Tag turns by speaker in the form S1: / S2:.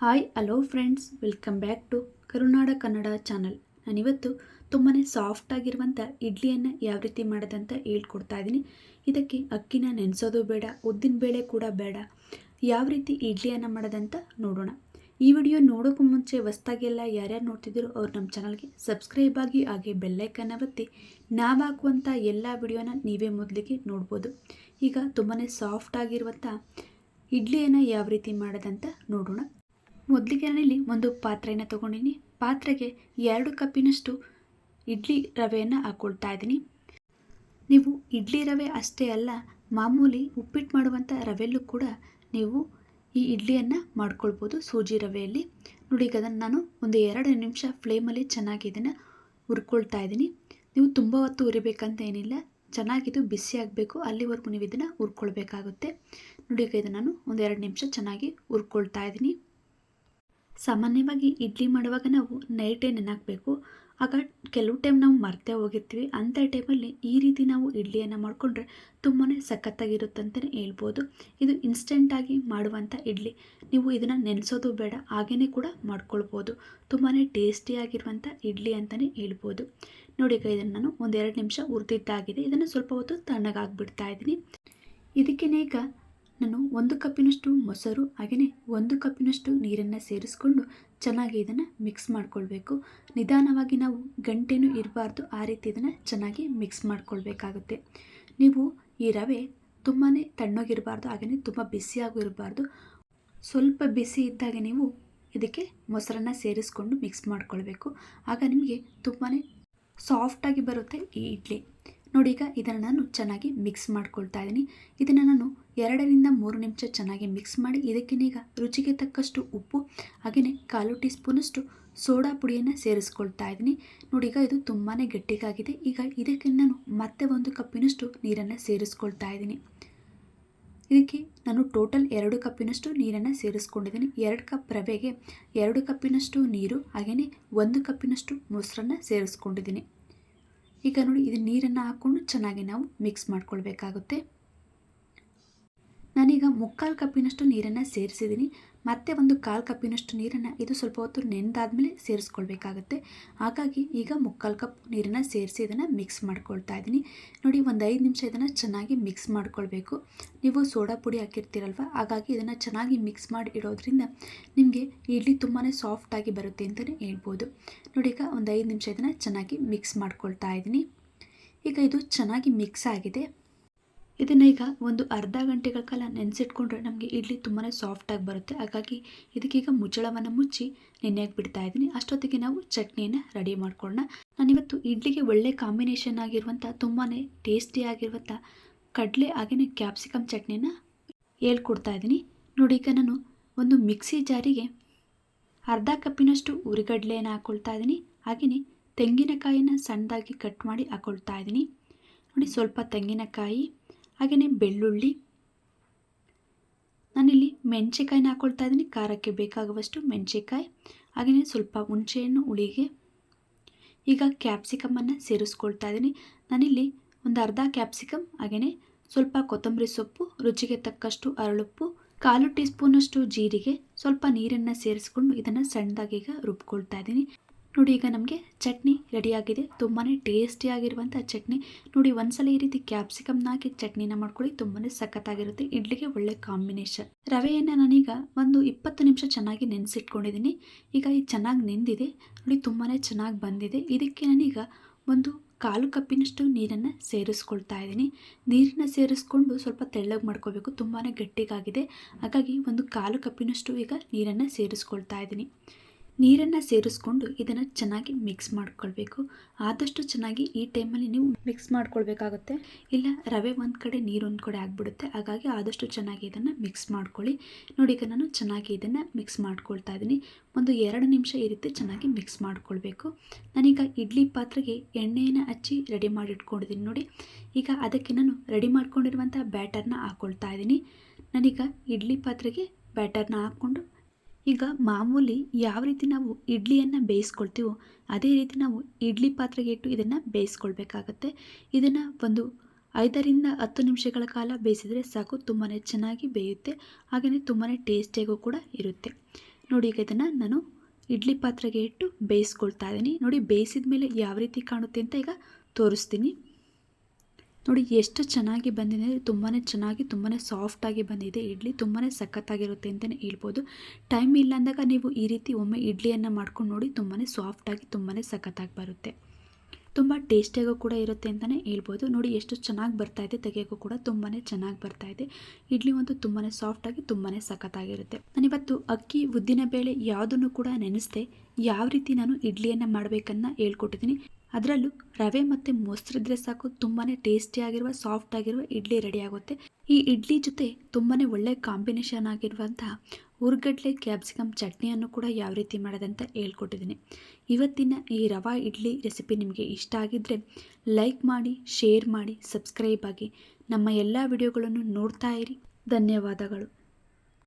S1: Hi, hello friends, welcome back to Karunada Kannada channel. ನಾನಿವತ್ತು ತುಂಬಾ ಸಾಫ್ಟಾಗಿರುವಂಥ ಇಡ್ಲಿಯನ್ನು ಯಾವ ರೀತಿ ಮಾಡೋದಂತ ಹೇಳ್ಕೊಡ್ತಾ ಇದ್ದೀನಿ ಇದಕ್ಕೆ ಅಕ್ಕಿನ ನೆನೆಸೋದು ಬೇಡ, ಉದ್ದಿನ ಬೇಳೆ ಕೂಡ ಬೇಡ. ಯಾವ ರೀತಿ ಇಡ್ಲಿಯನ್ನು ಮಾಡೋದಂತ ನೋಡೋಣ. ಈ ವಿಡಿಯೋ ನೋಡೋಕ್ಕೂ ಮುಂಚೆ ಹೊಸ್ದಾಗೆಲ್ಲ ಯಾರ್ಯಾರು ನೋಡ್ತಿದ್ದರು ಅವ್ರು ನಮ್ಮ ಚಾನಲ್ಗೆ ಸಬ್ಸ್ಕ್ರೈಬ್ ಆಗಿ ಹಾಗೆ ಬೆಲ್ಲೈಕನ್ನ ಒತ್ತಿ, ನಾವು ಹಾಕುವಂಥ ಎಲ್ಲ ವಿಡಿಯೋನ ನೀವೇ ಮೊದಲಿಗೆ ನೋಡ್ಬೋದು. ಈಗ ತುಂಬಾ ಸಾಫ್ಟ್ ಆಗಿರುವಂಥ ಇಡ್ಲಿಯನ್ನು ಯಾವ ರೀತಿ ಮಾಡೋದಂತ ನೋಡೋಣ. ಮೊದಲಿಗೆ ನಾನಿಲ್ಲಿ ಒಂದು ಪಾತ್ರೆಯನ್ನು ತೊಗೊಂಡಿನಿ. ಪಾತ್ರೆಗೆ ಎರಡು ಕಪ್ಪಿನಷ್ಟು ಇಡ್ಲಿ ರವೆಯನ್ನು ಹಾಕ್ಕೊಳ್ತಾ ಇದ್ದೀನಿ. ನೀವು ಇಡ್ಲಿ ರವೆ ಅಷ್ಟೇ ಅಲ್ಲ, ಮಾಮೂಲಿ ಉಪ್ಪಿಟ್ಟು ಮಾಡುವಂಥ ರವೆಯಲ್ಲೂ ಕೂಡ ನೀವು ಈ ಇಡ್ಲಿಯನ್ನು ಮಾಡ್ಕೊಳ್ಬೋದು ಸೂಜಿ ರವೆಯಲ್ಲಿ. ನೋಡಿ ಈಗ ಅದನ್ನು ನಾನು ಒಂದು ಎರಡು ನಿಮಿಷ ಫ್ಲೇಮಲ್ಲಿ ಚೆನ್ನಾಗಿ ಇದನ್ನು ಹುರ್ಕೊಳ್ತಾ ಇದ್ದೀನಿ. ನೀವು ತುಂಬ ಹೊತ್ತು ಉರಿಬೇಕಂತ ಏನಿಲ್ಲ ಚೆನ್ನಾಗಿದು ಬಿಸಿ ಆಗಬೇಕು, ಅಲ್ಲಿವರೆಗೂ ನೀವು ಇದನ್ನು ಹುರ್ಕೊಳ್ಬೇಕಾಗುತ್ತೆ. ನೋಡಿ ಈಗ ಇದನ್ನು ನಾನು ಒಂದು ಎರಡು ನಿಮಿಷ ಚೆನ್ನಾಗಿ ಹುರ್ಕೊಳ್ತಾ ಇದ್ದೀನಿ. ಸಾಮಾನ್ಯವಾಗಿ ಇಡ್ಲಿ ಮಾಡುವಾಗ ನಾವು ನೈಟೇ ನೆನಾಕಬೇಕು. ಆಗ ಕೆಲವು ಟೈಮ್ ನಾವು ಮರ್ತೇ ಹೋಗಿರ್ತೀವಿ. ಅಂಥ ಟೈಮಲ್ಲಿ ಈ ರೀತಿ ನಾವು ಇಡ್ಲಿಯನ್ನು ಮಾಡಿಕೊಂಡ್ರೆ ತುಂಬಾ ಸಖತ್ತಾಗಿರುತ್ತಂತಲೇ ಹೇಳ್ಬೋದು. ಇದು ಇನ್ಸ್ಟೆಂಟಾಗಿ ಮಾಡುವಂಥ ಇಡ್ಲಿ. ನೀವು ಇದನ್ನು ನೆನೆಸೋದು ಬೇಡ. ಹಾಗೇ ಕೂಡ ಮಾಡ್ಕೊಳ್ಬೋದು. ತುಂಬಾ ಟೇಸ್ಟಿಯಾಗಿರುವಂಥ ಇಡ್ಲಿ ಅಂತಲೇ ಹೇಳ್ಬೋದು. ನೋಡಿ ಈಗ ಇದನ್ನು ನಾನು ಒಂದೆರಡು ನಿಮಿಷ ಉರಿದಿದ್ದಾಗಿದೆ ಇದನ್ನು ಸ್ವಲ್ಪ ಹೊತ್ತು ತಣ್ಣಗಾಗ್ಬಿಡ್ತಾ ಇದ್ದೀನಿ. ಇದಕ್ಕೇ ಈಗ ನಾನು ಒಂದು ಕಪ್ಪಿನಷ್ಟು ಮೊಸರು ಹಾಗೆಯೇ ಒಂದು ಕಪ್ಪಿನಷ್ಟು ನೀರನ್ನು ಸೇರಿಸ್ಕೊಂಡು ಚೆನ್ನಾಗಿ ಇದನ್ನು ಮಿಕ್ಸ್ ಮಾಡಿಕೊಳ್ಬೇಕು. ನಿಧಾನವಾಗಿ ನಾವು ಗಂಟೆನೂ ಇರಬಾರ್ದು, ಆ ರೀತಿ ಇದನ್ನು ಚೆನ್ನಾಗಿ ಮಿಕ್ಸ್ ಮಾಡಿಕೊಳ್ಬೇಕಾಗುತ್ತೆ. ನೀವು ಈ ರವೆ ತುಂಬಾ ತಣ್ಣಗಿರಬಾರ್ದು ಹಾಗೆಯೇ ತುಂಬ ಬಿಸಿಯಾಗೂ ಇರಬಾರ್ದು. ಸ್ವಲ್ಪ ಬಿಸಿ ಇದ್ದಾಗ ನೀವು ಇದಕ್ಕೆ ಮೊಸರನ್ನು ಸೇರಿಸ್ಕೊಂಡು ಮಿಕ್ಸ್ ಮಾಡಿಕೊಳ್ಬೇಕು. ಆಗ ನಿಮಗೆ ತುಂಬಾ ಸಾಫ್ಟಾಗಿ ಬರುತ್ತೆ ಈ ಇಡ್ಲಿ. ನೋಡಿ ಈಗ ಇದನ್ನು ನಾನು ಚೆನ್ನಾಗಿ ಮಿಕ್ಸ್ ಮಾಡ್ಕೊಳ್ತಾ ಇದ್ದೀನಿ. ಇದನ್ನು ನಾನು ಎರಡರಿಂದ ಮೂರು ನಿಮಿಷ ಚೆನ್ನಾಗಿ ಮಿಕ್ಸ್ ಮಾಡಿ ಇದಕ್ಕೀಗ ರುಚಿಗೆ ತಕ್ಕಷ್ಟು ಉಪ್ಪು ಹಾಗೆಯೇ ಕಾಲು ಟೀ ಸ್ಪೂನಷ್ಟು ಸೋಡಾ ಪುಡಿಯನ್ನು ಸೇರಿಸ್ಕೊಳ್ತಾ ಇದ್ದೀನಿ. ನೋಡಿ, ಈಗ ಇದು ತುಂಬಾ ಗಟ್ಟಿಗಾಗಿದೆ. ಈಗ ಇದಕ್ಕೆ ನಾನು ಮತ್ತೆ ಒಂದು ಕಪ್ಪಿನಷ್ಟು ನೀರನ್ನು ಸೇರಿಸ್ಕೊಳ್ತಾ ಇದ್ದೀನಿ. ಇದಕ್ಕೆ ನಾನು ಟೋಟಲ್ ಎರಡು ಕಪ್ಪಿನಷ್ಟು ನೀರನ್ನು ಸೇರಿಸ್ಕೊಂಡಿದ್ದೀನಿ. ಎರಡು ಕಪ್ ರವೆಗೆ ಎರಡು ಕಪ್ಪಿನಷ್ಟು ನೀರು ಹಾಗೆಯೇ ಒಂದು ಕಪ್ಪಿನಷ್ಟು ಮೊಸರನ್ನು ಸೇರಿಸ್ಕೊಂಡಿದ್ದೀನಿ. ಈಗ ನೋಡಿ, ಇದು ನೀರನ್ನು ಹಾಕ್ಕೊಂಡು ಚೆನ್ನಾಗಿ ನಾವು ಮಿಕ್ಸ್ ಮಾಡ್ಕೊಳ್ಬೇಕಾಗುತ್ತೆ. ನಾನೀಗ ಮುಕ್ಕಾಲು ಕಪ್ಪಿನಷ್ಟು ನೀರನ್ನು ಸೇರಿಸಿದ್ದೀನಿ ಮತ್ತೆ ಒಂದು ಕಾಲು ಕಪ್ಪಿನಷ್ಟು ನೀರನ್ನು ಇದು ಸ್ವಲ್ಪ ಹೊತ್ತು ನೆನೆದಾದ್ಮೇಲೆ ಸೇರಿಸ್ಕೊಳ್ಬೇಕಾಗತ್ತೆ. ಹಾಗಾಗಿ ಈಗ ಮುಕ್ಕಾಲು ಕಪ್ ನೀರನ್ನು ಸೇರಿಸಿ ಇದನ್ನು ಮಿಕ್ಸ್ ಮಾಡ್ಕೊಳ್ತಾ ಇದ್ದೀನಿ ನೋಡಿ, ಒಂದು ಐದು ನಿಮಿಷ ಇದನ್ನು ಚೆನ್ನಾಗಿ ಮಿಕ್ಸ್ ಮಾಡ್ಕೊಳ್ಬೇಕು. ನೀವು ಸೋಡಾ ಪುಡಿ ಹಾಕಿರ್ತೀರಲ್ವ? ಹಾಗಾಗಿ ಇದನ್ನು ಚೆನ್ನಾಗಿ ಮಿಕ್ಸ್ ಮಾಡಿ ಇಡೋದ್ರಿಂದ ನಿಮಗೆ ಇಡ್ಲಿ ತುಂಬಾ ಸಾಫ್ಟಾಗಿ ಬರುತ್ತೆ ಅಂತಲೇ ಹೇಳ್ಬೋದು. ನೋಡಿ, ಈಗ ಒಂದು ಐದು ನಿಮಿಷ ಇದನ್ನು ಚೆನ್ನಾಗಿ ಮಿಕ್ಸ್ ಮಾಡ್ಕೊಳ್ತಾ ಇದ್ದೀನಿ ಈಗ ಇದು ಚೆನ್ನಾಗಿ ಮಿಕ್ಸ್ ಆಗಿದೆ. ಇದನ್ನು ಈಗ ಒಂದು ಅರ್ಧ ಗಂಟೆಗಳ ಕಾಲ ನೆನೆಸಿಟ್ಕೊಂಡ್ರೆ ನಮಗೆ ಇಡ್ಲಿ ತುಂಬಾ ಸಾಫ್ಟಾಗಿ ಬರುತ್ತೆ. ಹಾಗಾಗಿ ಇದಕ್ಕೀಗ ಮುಚ್ಚಳವನ್ನು ಮುಚ್ಚಿ ನೆನೆಯಾಗಿ ಬಿಡ್ತಾ ಇದ್ದೀನಿ. ಅಷ್ಟೊತ್ತಿಗೆ ನಾವು ಚಟ್ನಿಯನ್ನು ರೆಡಿ ಮಾಡ್ಕೊಳ್ಳೋಣ. ನಾನಿವತ್ತು ಇಡ್ಲಿಗೆ ಒಳ್ಳೆ ಕಾಂಬಿನೇಷನ್ ಆಗಿರುವಂಥ ತುಂಬಾ ಟೇಸ್ಟಿಯಾಗಿರುವಂಥ ಕಡಲೆ ಹಾಗೆಯೇ ಕ್ಯಾಪ್ಸಿಕಮ್ ಚಟ್ನಿನ ಹೇಳ್ಕೊಡ್ತಾ ಇದ್ದೀನಿ. ನೋಡಿ ಈಗ ನಾನು ಒಂದು ಮಿಕ್ಸಿ ಜಾರಿಗೆ ಅರ್ಧ ಕಪ್ಪಿನಷ್ಟು ಉರಿಗಡಲೆಯನ್ನು ಹಾಕ್ಕೊಳ್ತಾ ಇದ್ದೀನಿ. ಹಾಗೆಯೇ ತೆಂಗಿನಕಾಯಿನ ಸಣ್ಣದಾಗಿ ಕಟ್ ಮಾಡಿ ಹಾಕ್ಕೊಳ್ತಾ ಇದ್ದೀನಿ. ನೋಡಿ ಸ್ವಲ್ಪ ತೆಂಗಿನಕಾಯಿ ಹಾಗೆಯೇ ಬೆಳ್ಳುಳ್ಳಿ. ನಾನಿಲ್ಲಿ ಮೆಣಸಿಕಾಯಿನ ಹಾಕ್ಕೊಳ್ತಾ ಇದ್ದೀನಿ. ಖಾರಕ್ಕೆ ಬೇಕಾಗುವಷ್ಟು ಮೆಣಸಿಕಾಯಿ ಹಾಗೆಯೇ ಸ್ವಲ್ಪ ಹುಣಸೆಹಣ್ಣು, ಹುಳಿಗೆ. ಈಗ ಕ್ಯಾಪ್ಸಿಕಮನ್ನು ಸೇರಿಸ್ಕೊಳ್ತಾ ಇದ್ದೀನಿ. ನಾನಿಲ್ಲಿ ಒಂದು ಅರ್ಧ ಕ್ಯಾಪ್ಸಿಕಮ್ ಹಾಗೆಯೇ ಸ್ವಲ್ಪ ಕೊತ್ತಂಬರಿ ಸೊಪ್ಪು, ರುಚಿಗೆ ತಕ್ಕಷ್ಟು ಅರಳುಪ್ಪು, ಕಾಲು ಟೀ ಸ್ಪೂನಷ್ಟು ಜೀರಿಗೆ, ಸ್ವಲ್ಪ ನೀರನ್ನು ಸೇರಿಸ್ಕೊಂಡು ಇದನ್ನು ಸಣ್ಣದಾಗಿ ಈಗ ರುಬ್ಕೊಳ್ತಾ ಇದ್ದೀನಿ. ನೋಡಿ ಈಗ ನಮಗೆ ಚಟ್ನಿ ರೆಡಿಯಾಗಿದೆ ತುಂಬಾ ಟೇಸ್ಟಿಯಾಗಿರುವಂಥ ಚಟ್ನಿ. ನೋಡಿ ಒಂದ್ಸಲ ಈ ರೀತಿ ಕ್ಯಾಪ್ಸಿಕಮ್ನ ಹಾಕಿ ಚಟ್ನಿನ ಮಾಡ್ಕೊಳ್ಳಿ ತುಂಬಾ ಸಖತ್ತಾಗಿರುತ್ತೆ. ಇಡ್ಲಿಗೆ ಒಳ್ಳೆ ಕಾಂಬಿನೇಷನ್ ರವೆಯನ್ನು ನಾನೀಗ ಒಂದು ಇಪ್ಪತ್ತು ನಿಮಿಷ ಚೆನ್ನಾಗಿ ನೆನೆಸಿಟ್ಕೊಂಡಿದ್ದೀನಿ ಈಗ ಇದು ಚೆನ್ನಾಗಿ ನೆಂದಿದೆ. ನೋಡಿ ತುಂಬಾ ಚೆನ್ನಾಗಿ ಬಂದಿದೆ. ಇದಕ್ಕೆ ನಾನೀಗ ಒಂದು ಕಾಲು ಕಪ್ಪಿನಷ್ಟು ನೀರನ್ನು ಸೇರಿಸ್ಕೊಳ್ತಾ ಇದ್ದೀನಿ ನೀರನ್ನ ಸೇರಿಸ್ಕೊಂಡು ಸ್ವಲ್ಪ ತೆಳ್ಳಗೆ ಮಾಡ್ಕೋಬೇಕು. ತುಂಬಾ ಗಟ್ಟಿಗಾಗಿದೆ. ಹಾಗಾಗಿ ಒಂದು ಕಾಲು ಕಪ್ಪಿನಷ್ಟು ಈಗ ನೀರನ್ನು ಸೇರಿಸ್ಕೊಳ್ತಾ ಇದ್ದೀನಿ ನೀರನ್ನು ಸೇರಿಸ್ಕೊಂಡು ಇದನ್ನು ಚೆನ್ನಾಗಿ ಮಿಕ್ಸ್ ಮಾಡ್ಕೊಳ್ಬೇಕು. ಆದಷ್ಟು ಚೆನ್ನಾಗಿ ಈ ಟೈಮಲ್ಲಿ ನೀವು ಮಿಕ್ಸ್ ಮಾಡ್ಕೊಳ್ಬೇಕಾಗುತ್ತೆ. ಇಲ್ಲ ರವೆ ಒಂದು ಕಡೆ, ನೀರು ಒಂದು ಕಡೆ ಆಗಿಬಿಡುತ್ತೆ. ಹಾಗಾಗಿ ಆದಷ್ಟು ಚೆನ್ನಾಗಿ ಇದನ್ನು ಮಿಕ್ಸ್ ಮಾಡ್ಕೊಳ್ಳಿ. ನೋಡಿ, ಈಗ ನಾನು ಚೆನ್ನಾಗಿ ಇದನ್ನು ಮಿಕ್ಸ್ ಮಾಡ್ಕೊಳ್ತಾ ಇದ್ದೀನಿ. ಒಂದು ಎರಡು ನಿಮಿಷ ಈ ರೀತಿ ಚೆನ್ನಾಗಿ ಮಿಕ್ಸ್ ಮಾಡ್ಕೊಳ್ಬೇಕು. ನಾನೀಗ ಇಡ್ಲಿ ಪಾತ್ರೆಗೆ ಎಣ್ಣೆಯನ್ನು ಹಚ್ಚಿ ರೆಡಿ ಮಾಡಿ ಇಟ್ಕೊಂಡಿದ್ದೀನಿ ನೋಡಿ, ಈಗ ಅದಕ್ಕೆ ನಾನು ರೆಡಿ ಮಾಡ್ಕೊಂಡಿರುವಂಥ ಬ್ಯಾಟರ್ನ ಹಾಕ್ಕೊಳ್ತಾ ಇದ್ದೀನಿ. ನಾನೀಗ ಇಡ್ಲಿ ಪಾತ್ರೆಗೆ ಬ್ಯಾಟರ್ನ ಹಾಕ್ಕೊಂಡು ಈಗ ಮಾಮೂಲಿ ಯಾವ ರೀತಿ ನಾವು ಇಡ್ಲಿಯನ್ನು ಬೇಯಿಸ್ಕೊಳ್ತೀವೋ ಅದೇ ರೀತಿ ನಾವು ಇಡ್ಲಿ ಪಾತ್ರೆಗೆ ಇಟ್ಟು ಇದನ್ನು ಬೇಯಿಸ್ಕೊಳ್ಬೇಕಾಗತ್ತೆ. ಇದನ್ನು ಒಂದು ಐದರಿಂದ ಹತ್ತು ನಿಮಿಷಗಳ ಕಾಲ ಬೇಯಿಸಿದರೆ ಸಾಕು ತುಂಬಾ ಚೆನ್ನಾಗಿ ಬೇಯುತ್ತೆ ಹಾಗೆಯೇ ತುಂಬಾ ಟೇಸ್ಟಿಯಾಗೂ ಕೂಡ ಇರುತ್ತೆ. ನೋಡಿ ಈಗ ಇದನ್ನು ನಾನು ಇಡ್ಲಿ ಪಾತ್ರೆಗೆ ಇಟ್ಟು ಬೇಯಿಸ್ಕೊಳ್ತಾ ಇದ್ದೀನಿ ನೋಡಿ ಬೇಯಿಸಿದ ಮೇಲೆ ಯಾವ ರೀತಿ ಕಾಣುತ್ತೆ ಅಂತ ಈಗ ತೋರಿಸ್ತೀನಿ. ನೋಡಿ, ಎಷ್ಟು ಚೆನ್ನಾಗಿ ಬಂದಿದೆ ಅಂದರೆ ತುಂಬಾ ಚೆನ್ನಾಗಿ ತುಂಬಾ ಸಾಫ್ಟಾಗಿ ಬಂದಿದೆ. ಇಡ್ಲಿ ತುಂಬಾ ಸಖತ್ತಾಗಿರುತ್ತೆ ಅಂತಲೇ ಹೇಳ್ಬೋದು. ಟೈಮ್ ಇಲ್ಲ ಅಂದಾಗ ನೀವು ಈ ರೀತಿ ಒಮ್ಮೆ ಇಡ್ಲಿಯನ್ನು ಮಾಡ್ಕೊಂಡು ನೋಡಿ ತುಂಬಾ ಸಾಫ್ಟಾಗಿ ತುಂಬಾ ಸಖತ್ತಾಗಿ ಬರುತ್ತೆ. ತುಂಬ ಟೇಸ್ಟಿಯಾಗೂ ಕೂಡ ಇರುತ್ತೆ ಅಂತಲೇ ಹೇಳ್ಬೋದು. ನೋಡಿ, ಎಷ್ಟು ಚೆನ್ನಾಗಿ ಬರ್ತಾ ಇದೆ, ತೆಗೆಯೋಕ್ಕೂ ಕೂಡ ತುಂಬಾ ಚೆನ್ನಾಗಿ ಬರ್ತಾ ಇದೆ. ಇಡ್ಲಿ ಒಂದು ತುಂಬಾ ಸಾಫ್ಟಾಗಿ ತುಂಬಾ ಸಖತ್ತಾಗಿರುತ್ತೆ. ನಾನಿವತ್ತು ಅಕ್ಕಿ, ಉದ್ದಿನ ಬೇಳೆ ಯಾವುದನ್ನು ಕೂಡ ನೆನೆಸ್ದೆ ಯಾವ ರೀತಿ ನಾನು ಇಡ್ಲಿಯನ್ನು ಮಾಡಬೇಕನ್ನ ಹೇಳ್ಕೊಟ್ಟಿದ್ದೀನಿ. ಅದರಲ್ಲೂ ರವೆ ಮತ್ತು ಮೊಸರಿದ್ರೆ ಸಾಕು ತುಂಬಾ ಟೇಸ್ಟಿಯಾಗಿರುವ ಸಾಫ್ಟ್ ಆಗಿರುವ ಇಡ್ಲಿ ರೆಡಿ ಆಗುತ್ತೆ. ಈ ಇಡ್ಲಿ ಜೊತೆ ತುಂಬಾ ಒಳ್ಳೆ ಕಾಂಬಿನೇಷನ್ ಆಗಿರುವಂತಹ ಹುರ್ಗಡ್ಲೆ ಕ್ಯಾಪ್ಸಿಕಮ್ ಚಟ್ನಿಯನ್ನು ಕೂಡ ಯಾವ ರೀತಿ ಮಾಡೋದಂತ ಹೇಳ್ಕೊಟ್ಟಿದ್ದೀನಿ. ಇವತ್ತಿನ ಈ ರವಾ ಇಡ್ಲಿ ರೆಸಿಪಿ ನಿಮಗೆ ಇಷ್ಟ ಆಗಿದ್ದರೆ ಲೈಕ್ ಮಾಡಿ ಶೇರ್ ಮಾಡಿ ಸಬ್ಸ್ಕ್ರೈಬ್ ಆಗಿ ನಮ್ಮ ಎಲ್ಲ ವಿಡಿಯೋಗಳನ್ನು ನೋಡ್ತಾ ಇರಿ. ಧನ್ಯವಾದಗಳು.